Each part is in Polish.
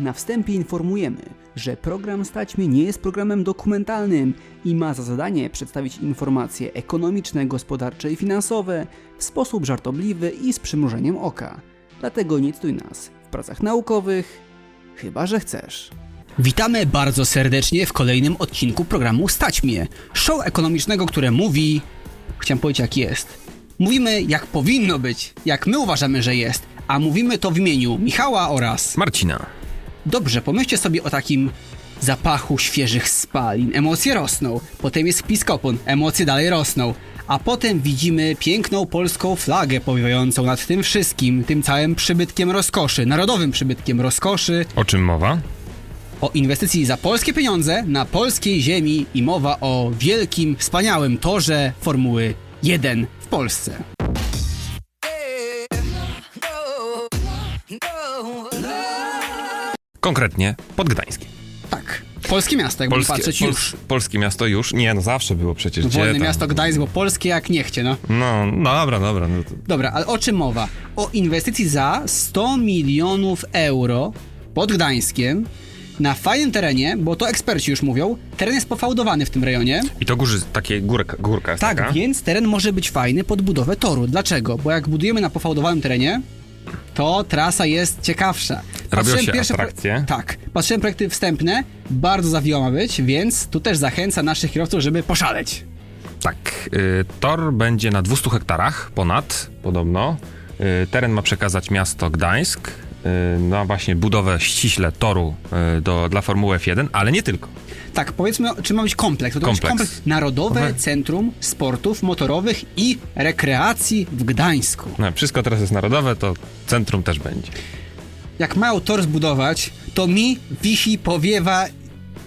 Na wstępie informujemy, że program Stać mnie nie jest programem dokumentalnym i ma za zadanie przedstawić informacje ekonomiczne, gospodarcze i finansowe w sposób żartobliwy i z przymrużeniem oka. Dlatego nie cytuj nas w pracach naukowych, chyba że chcesz. Witamy bardzo serdecznie w kolejnym odcinku programu Stać mnie, show ekonomicznego, które mówi... Chciałem powiedzieć jak jest. Mówimy jak powinno być, jak my uważamy, że jest, a mówimy to w imieniu Michała oraz... Marcina. Dobrze, pomyślcie sobie o takim zapachu świeżych spalin. Emocje rosną, potem jest piskopon, emocje dalej rosną, a potem widzimy piękną polską flagę powiewającą nad tym wszystkim, tym całym przybytkiem rozkoszy, narodowym przybytkiem rozkoszy, O czym mowa? o inwestycji za polskie pieniądze na polskiej ziemi i mowa o wielkim, wspaniałym torze Formuły 1 w Polsce. Konkretnie pod Gdańskiem. Tak, polskie miasto, jakby patrzeć już. polskie miasto już? Nie, no zawsze było przecież. Gdzie Wolne miasto Gdańsk, bo polskie jak nie chcie, no. No, no dobra, dobra. No to... Dobra, ale o czym mowa? O inwestycji za 100 milionów euro pod Gdańskiem na fajnym terenie, bo to eksperci już mówią, teren jest pofałdowany w tym rejonie. I to górzy, takie górka, górka Tak, taka. więc teren może być fajny pod budowę toru. Dlaczego? Bo jak budujemy na pofałdowanym terenie, to trasa jest ciekawsza. Robią się pro- atrakcje. Tak. Patrzyłem projekty wstępne, bardzo zawiła ma być, więc tu też zachęca naszych kierowców, żeby poszaleć. Tak. Y, tor będzie na 200 hektarach ponad, podobno. Y, teren ma przekazać miasto Gdańsk y, na właśnie budowę ściśle toru do, dla Formuły F1, ale nie tylko. Tak, powiedzmy, czy ma być kompleks? To, Kompleks. Kompleks Narodowe Aha. Centrum Sportów Motorowych i Rekreacji w Gdańsku. No, wszystko teraz jest narodowe, to centrum też będzie. Jak mają tor zbudować, to mi wisi, powiewa,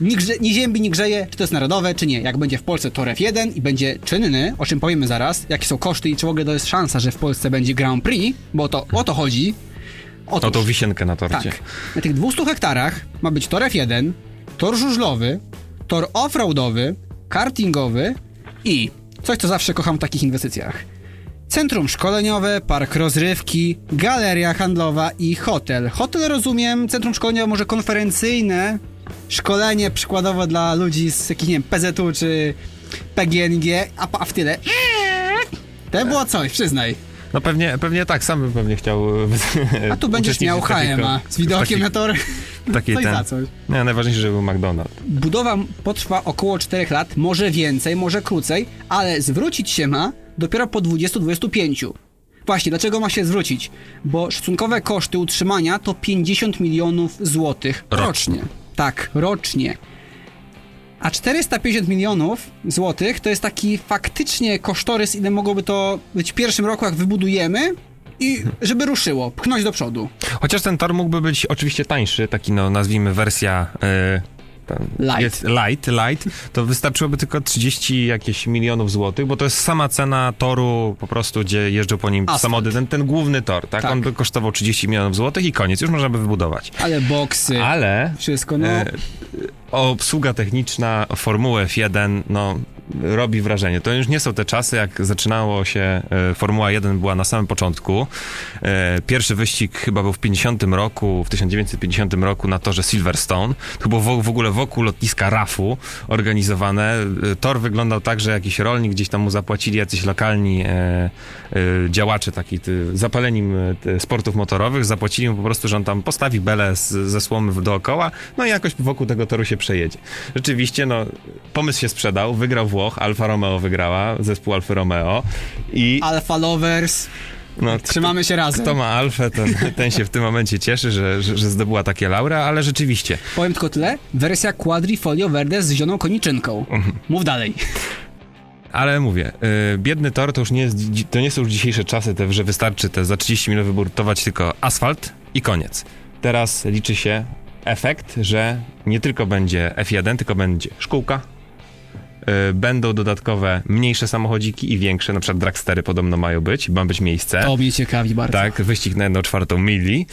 ni, grze, ni ziębi, ni grzeje, czy to jest narodowe, czy nie. Jak będzie w Polsce tor F1 i będzie czynny, o czym powiemy zaraz, jakie są koszty i czy w ogóle to jest szansa, że w Polsce będzie Grand Prix, bo to o to chodzi. O Otóż, tą wisienkę na torcie. tak, na tych 200 hektarach ma być tor F1, tor żużlowy, tor offroadowy, kartingowy i coś, co zawsze kocham w takich inwestycjach. Centrum szkoleniowe, park rozrywki, galeria handlowa i hotel. Hotel rozumiem, centrum szkoleniowe może konferencyjne, szkolenie przykładowo dla ludzi z jakichś, nie wiem, PZU czy PGNG, a, a w tyle. To było coś, przyznaj. No pewnie, pewnie tak, sam bym pewnie chciał. A tu będziesz miał HMA z widokiem na tor. Taki Coś ten. za coś. Nie, najważniejsze, żeby był McDonald's. Budowa potrwa około 4 lat, może więcej, może krócej, ale zwrócić się ma dopiero po 20-25. Właśnie, dlaczego ma się zwrócić? Bo szacunkowe koszty utrzymania to 50 milionów złotych rocznie. Rocznie. Tak, rocznie. A 450 milionów złotych to jest taki faktycznie kosztorys, ile mogłoby to być w pierwszym roku, jak wybudujemy i żeby ruszyło, pchnąć do przodu. Chociaż ten tor mógłby być oczywiście tańszy, taki no nazwijmy wersja. ten- Light. Light, light, to wystarczyłoby tylko 30 jakieś milionów złotych, bo to jest sama cena toru po prostu, gdzie jeżdżą po nim samochody, ten, ten główny tor, tak? Tak. On by kosztował 30 milionów złotych i koniec, już można by wybudować. Ale boksy, Ale wszystko, no... e, obsługa techniczna Formuły F1, no robi wrażenie. To już nie są te czasy, jak zaczynało się, e, Formuła 1 była na samym początku. E, pierwszy wyścig chyba był w 50 roku, w 1950 roku na torze Silverstone. To było w, ogóle wokół lotniska RAF-u organizowane. E, Tor wyglądał tak, że jakiś rolnik gdzieś tam mu zapłacili jacyś lokalni działacze, taki zapaleni sportów motorowych, zapłacili mu po prostu, że on tam postawi belę ze słomy dookoła, no i jakoś wokół tego toru się przejedzie. Rzeczywiście, no, pomysł się sprzedał, wygrał Włoch, Alfa Romeo wygrała, zespół Alfa Romeo i Alfa Lovers, no, trzymamy się razem. kto ma Alfę, ten, ten się w tym momencie cieszy, że, że, że zdobyła takie laura, ale rzeczywiście, Powiem tylko tyle, wersja Quadrifolio Verde z zieloną koniczynką. Mhm. Mów dalej. Ale mówię, y, biedny tor to już nie, jest, to nie są już dzisiejsze czasy, te, że wystarczy te za 30 minut wyburtować tylko asfalt i koniec. Teraz liczy się efekt, że nie tylko będzie F1, tylko będzie szkółka, będą dodatkowe mniejsze samochodziki i większe, na przykład dragstery podobno mają być, ma być miejsce. To mnie ciekawi bardzo. Tak, wyścig na jedną czwartą mili,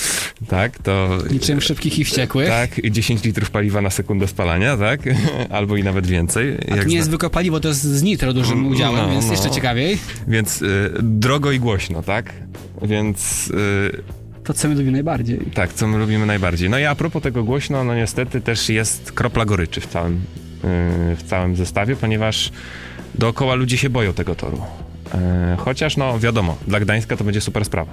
tak, to... Niczym szybkich i wściekłych. Tak, i 10 litrów paliwa na sekundę spalania, tak? Albo i nawet więcej. A jak nie jest wykopali, bo to jest z nitro dużym No, udziałem, więc no. jeszcze ciekawiej. Więc y, drogo i głośno, tak? Więc y, To, co my lubimy najbardziej. Tak, co my lubimy najbardziej. No i a propos tego głośno, no niestety też jest kropla goryczy w całym, w całym zestawie, ponieważ dookoła ludzie się boją tego toru. Yy, chociaż no wiadomo, dla Gdańska to będzie super sprawa.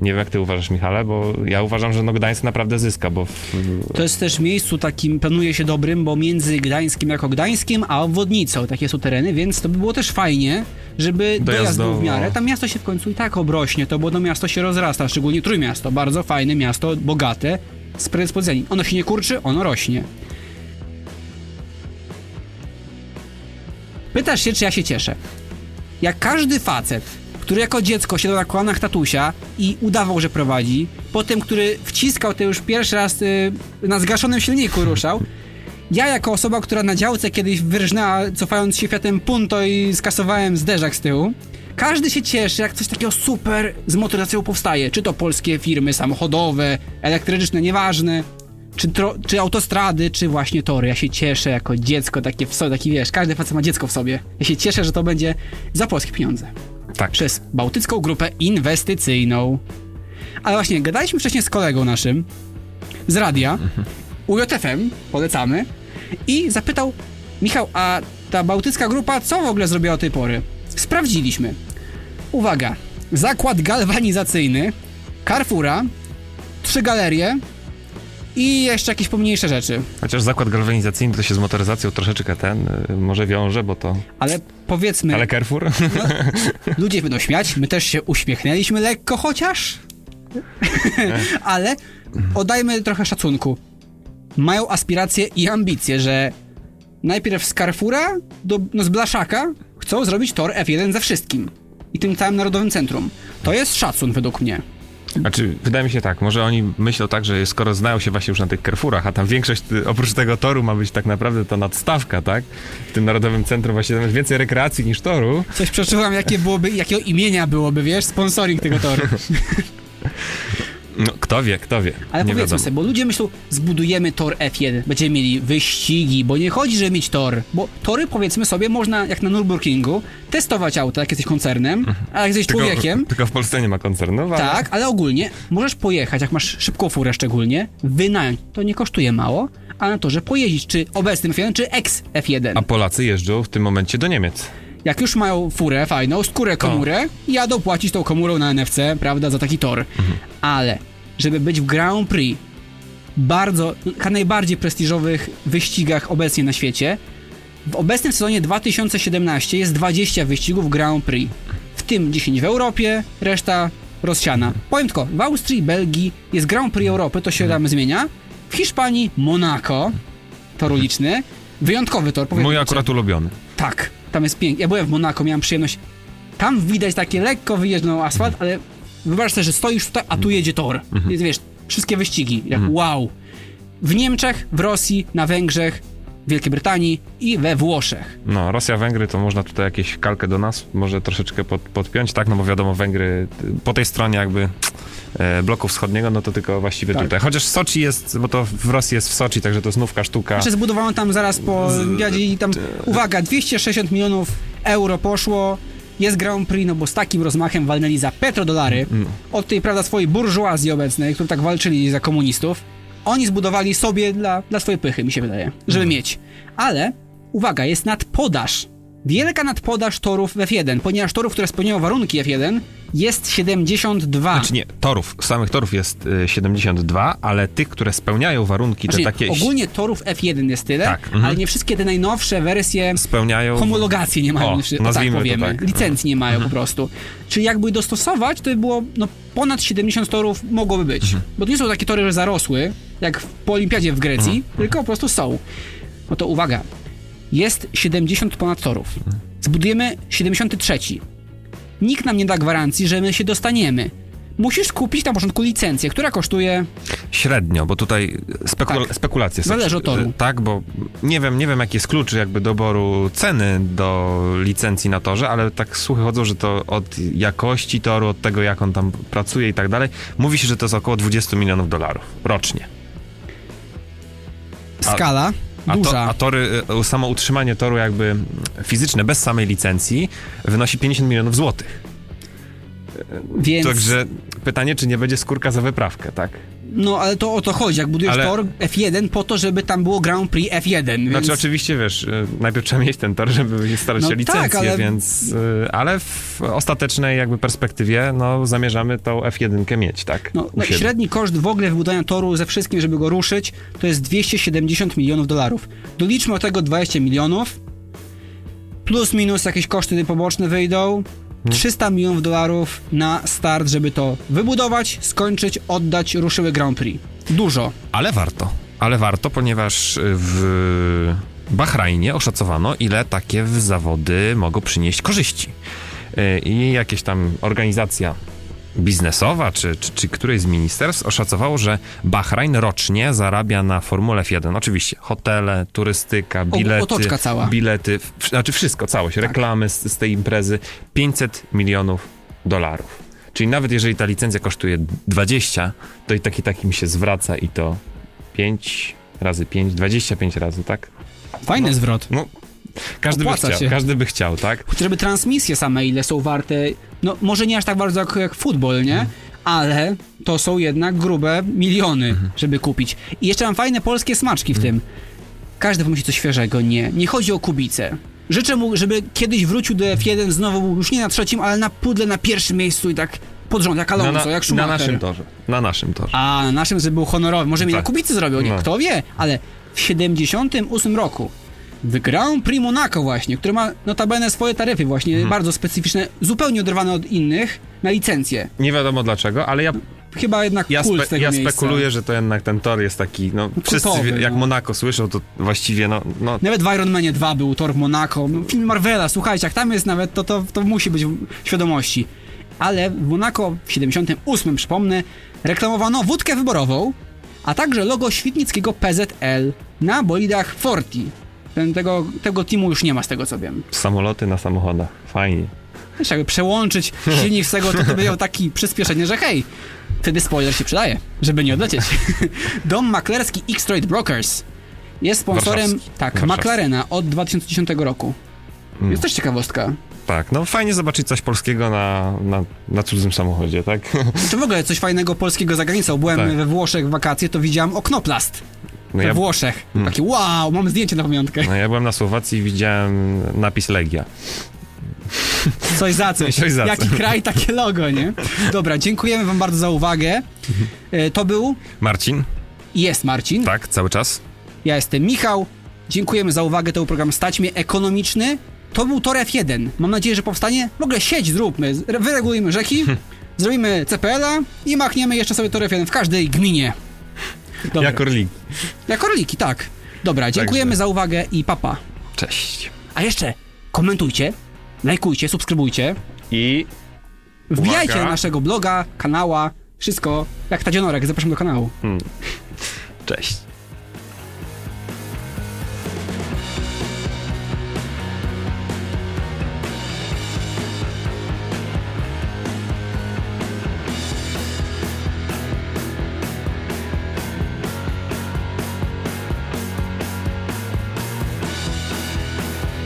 Nie wiem jak ty uważasz Michale, bo ja uważam, że no Gdańsk naprawdę zyska, bo w, To jest też miejscu takim, planuje się dobrym, bo między Gdańskiem jako Gdańskiem, a obwodnicą takie są tereny, więc to by było też fajnie, żeby dojazd był w miarę. Tam miasto się w końcu i tak obrośnie, to bo to miasto się rozrasta, szczególnie Trójmiasto, bardzo fajne miasto, bogate, z predyspozycjami. Ono się nie kurczy, ono rośnie. Pytasz się, czy ja się cieszę. Jak każdy facet, który jako dziecko siedział na kolanach tatusia i udawał, że prowadzi, potem, który wciskał to już pierwszy raz y, na zgaszonym silniku ruszał, ja jako osoba, która na działce kiedyś wyrżnęła, cofając się Fiatem Punto i skasowałem zderzak z tyłu, każdy się cieszy, jak coś takiego super z motoryzacją powstaje. Czy to polskie firmy samochodowe, elektryczne, nieważne. Czy, tro, czy autostrady, czy właśnie tory. Ja się cieszę jako dziecko, takie w sobie, taki wiesz, każdy facet ma dziecko w sobie. Ja się cieszę, że to będzie za polskie pieniądze. tak. Przez Bałtycką Grupę Inwestycyjną. Ale właśnie, gadaliśmy wcześniej z kolegą naszym z radia, UJFM, polecamy, i zapytał, Michał, a ta Bałtycka Grupa co w ogóle zrobiła do tej pory? Sprawdziliśmy. Uwaga, zakład galwanizacyjny, Carrefoura, trzy galerie i jeszcze jakieś pomniejsze rzeczy. Chociaż zakład galwanizacyjny to się z motoryzacją troszeczkę ten y, może wiąże, bo to... Ale powiedzmy, Ale Carrefour? ludzie będą śmiać, my też się uśmiechnęliśmy lekko chociaż, ale oddajmy trochę szacunku. Mają aspiracje i ambicje, że najpierw z Carrefoura do, no z Blaszaka chcą zrobić tor F1 ze wszystkim. I tym całym Narodowym Centrum. To jest szacun według mnie. Znaczy, wydaje mi się tak, może oni myślą tak, że skoro znają się właśnie już na tych Carrefourach, a tam większość oprócz tego toru ma być tak naprawdę to nadstawka, tak? W tym Narodowym Centrum właśnie tam jest więcej rekreacji niż toru. Coś przeczułam, jakie byłoby, jakiego imienia byłoby, wiesz, sponsoring tego toru. No, kto wie, kto wie. Ale nie powiedzmy wiadomo. sobie, bo ludzie myślą, zbudujemy tor F1, będziemy mieli wyścigi, bo nie chodzi, żeby mieć tor. Bo tory, powiedzmy sobie, można, jak na Nürburgringu, testować auta, jak jesteś koncernem, a jak jesteś Tylko, człowiekiem, tylko w Polsce nie ma koncernów, ale... tak, ale ogólnie możesz pojechać, jak masz szybką furę szczególnie, wynająć. To nie kosztuje mało, a na torze pojeździć, czy obecnym F1, czy ex-F1. A Polacy jeżdżą w tym momencie do Niemiec. Jak już mają furę fajną, skórę komórę, jadą płacić tą komórą na NFC, prawda, za taki tor. Ale, żeby być w Grand Prix, bardzo, na najbardziej prestiżowych wyścigach obecnie na świecie, w obecnym sezonie 2017 jest 20 wyścigów Grand Prix. W tym 10 w Europie, reszta rozsiana. Powiem tylko, w Austrii, Belgii jest Grand Prix Europy, to się tam zmienia. W Hiszpanii Monaco, tor uliczny, wyjątkowy tor. powiem Mój akurat ulubiony. tak, tam jest pięknie. Ja byłem w Monako, miałem przyjemność. Tam widać takie lekko wyjeżdżony asfalt, ale wyobraź sobie, że stoisz tutaj, a tu jedzie tor. Jest, wiesz, wszystkie wyścigi. Jak wow. W Niemczech, w Rosji, na Węgrzech, w Wielkiej Brytanii i we Włoszech. No, Rosja, Węgry, to można tutaj jakieś kalkę do nas może troszeczkę pod, podpiąć, tak? No bo wiadomo, Węgry po tej stronie jakby bloku wschodniego, no to tylko właściwie Tak. tutaj. Chociaż Soczi jest, bo to w Rosji jest w Soczi, także to znówka sztuka. Znaczy zbudowano tam zaraz po wywiadzie i tam, uwaga, 260 milionów euro poszło. Jest Grand Prix, no bo z takim rozmachem walnęli za petrodolary od tej, prawda, swojej burżuazji obecnej, którzy tak walczyli za komunistów. Oni zbudowali sobie dla, dla swojej pychy, mi się wydaje, żeby mieć. Ale, uwaga, jest nadpodaż. Wielka nadpodaż torów w F1, ponieważ torów, które spełniają warunki F1 jest 72. Znaczy nie, torów, samych torów jest y, 72, ale tych, które spełniają warunki, Znaczy, te takie ogólnie torów F1 jest tyle, Tak, mhm. ale nie wszystkie te najnowsze wersje spełniają... homologacji nie mają, O, znaczy, tak powiemy, tak. licencji nie mają po prostu. Czyli jakby dostosować, to by było no, ponad 70 torów mogłoby być. Mhm. Bo to nie są takie tory, że zarosły, jak w- po olimpiadzie w Grecji, Mhm. tylko po prostu są. No to uwaga, jest 70 ponad torów. Zbudujemy 73. Nikt nam nie da gwarancji, że my się dostaniemy. Musisz kupić na początku licencję, która kosztuje Średnio, bo tutaj spekul- Tak. spekulacje są. Zależy od toru. Y, Tak, bo nie wiem, nie wiem jaki jest klucz jakby doboru ceny do licencji na torze, ale tak słuchy chodzą, że to od jakości toru, od tego jak on tam pracuje i tak dalej, mówi się, że to jest około 20 milionów dolarów rocznie. Skala A, to, a tory, y, samo utrzymanie toru jakby fizyczne, bez samej licencji, wynosi 50 milionów złotych. Więc, Także pytanie, czy nie będzie skórka za wyprawkę, tak? no ale to o to chodzi, jak budujesz Ale- tor F1 po to, żeby tam było Grand Prix F1, więc... Znaczy oczywiście, wiesz, y, najpierw trzeba mieć ten tor, żeby starać No się o licencję, tak, ale- więc... y, Ale w ostatecznej jakby perspektywie, no zamierzamy tą F1 mieć, tak? No, no, średni koszt w ogóle wybudowania toru ze wszystkim, żeby go ruszyć, to jest 270 milionów dolarów. Doliczmy od tego 20 milionów, plus minus jakieś koszty poboczne wyjdą, 300 milionów dolarów na start, żeby to wybudować, skończyć, oddać, ruszyły Grand Prix. Dużo. Ale warto. Ale warto, ponieważ w Bahrajnie oszacowano, ile takie zawody mogą przynieść korzyści. Y, I jakieś tam organizacja biznesowa, czy, czy, czy któreś z ministerstw oszacowało, że Bahrajn rocznie zarabia na Formule F1. Oczywiście hotele, turystyka, bilety. otoczka cała. Bilety, w, znaczy wszystko, całość, reklamy z, z tej imprezy. 500 milionów dolarów. Czyli nawet jeżeli ta licencja kosztuje 20, to i taki takim się zwraca i to 5 razy 5, 25 razy, tak? Fajny zwrot. No, każdy by Opłaca chciał, się. każdy by chciał, tak? Chociażby transmisje same, ile są warte, no może nie aż tak bardzo jak, jak futbol, nie? Mhm. Ale to są jednak grube miliony, Mhm. żeby kupić. I jeszcze mam fajne polskie smaczki w tym. Każdy pomyśli coś świeżego, nie. Nie chodzi o Kubicę. Życzę mu, żeby kiedyś wrócił do F1, znowu był już nie na trzecim, ale na pudle na pierwszym miejscu i tak pod rząd, jak Na, Alonso, na, jak na Schumacher. naszym torze. Na naszym torze. A na naszym, żeby był honorowy. Może mi na Tak. Kubicy zrobił, nie? No. Kto wie? Ale w 78 roku Grand Prix Monaco właśnie, który ma notabene swoje taryfy właśnie, Mhm. bardzo specyficzne, zupełnie oderwane od innych, na licencję. Nie wiadomo dlaczego, ale ja, Chyba jednak ja, spe, ja miejsca. spekuluję, że to jednak ten tor jest taki, no wszyscy Kultowy, wie- jak no. Monako słyszą, to właściwie no, no Nawet w Iron Manie 2 był tor w Monaco. No, Film Marvela, słuchajcie, jak tam jest nawet, to, to, to musi być w świadomości. Ale w Monaco w 78, przypomnę, reklamowano wódkę wyborową, a także logo świdnickiego PZL na bolidach Forti. Ten, tego, tego teamu już nie ma z tego co wiem. samoloty na samochodach. Fajnie. Wiesz, jakby przełączyć silnik z tego, to, to będzie miał taki przyspieszenie, że hej, wtedy spoiler się przydaje, żeby nie odlecieć. Dom maklerski X-Trade Brokers jest sponsorem Warszawski. tak, Warszawski. McLarena od 2010 roku. Mm. Jest też ciekawostka. Tak, no fajnie zobaczyć coś polskiego na, na, na cudzym samochodzie, tak? Czy w ogóle coś fajnego polskiego za granicą? Byłem Tak. we Włoszech w wakacje, to widziałem oknoplast No we ja, Włoszech. Mm. Takie wow, mam zdjęcie na pamiątkę. no ja byłem na Słowacji i widziałem napis Legia. Coś za coś. Coś za Jaki kraj, takie logo, nie? Dobra, dziękujemy wam bardzo za uwagę. E, To był Marcin, jest Marcin. tak, cały czas? Ja jestem Michał. Dziękujemy za uwagę. To był program Stać mnie ekonomiczny. To był Tor F1. Mam nadzieję, że powstanie. W ogóle sieć zróbmy. Wyregulujmy rzeki, zrobimy CPL-a i machniemy jeszcze sobie Tor F1 w każdej gminie. Dobra. Jak Orlik. Jak orliki, tak. Dobra, dziękujemy Także. za uwagę i papa. Cześć. A jeszcze komentujcie, lajkujcie, subskrybujcie. I Wbijajcie Uwaga. na naszego bloga, kanała, wszystko. Jak Tadzionorek, zapraszam do kanału. cześć.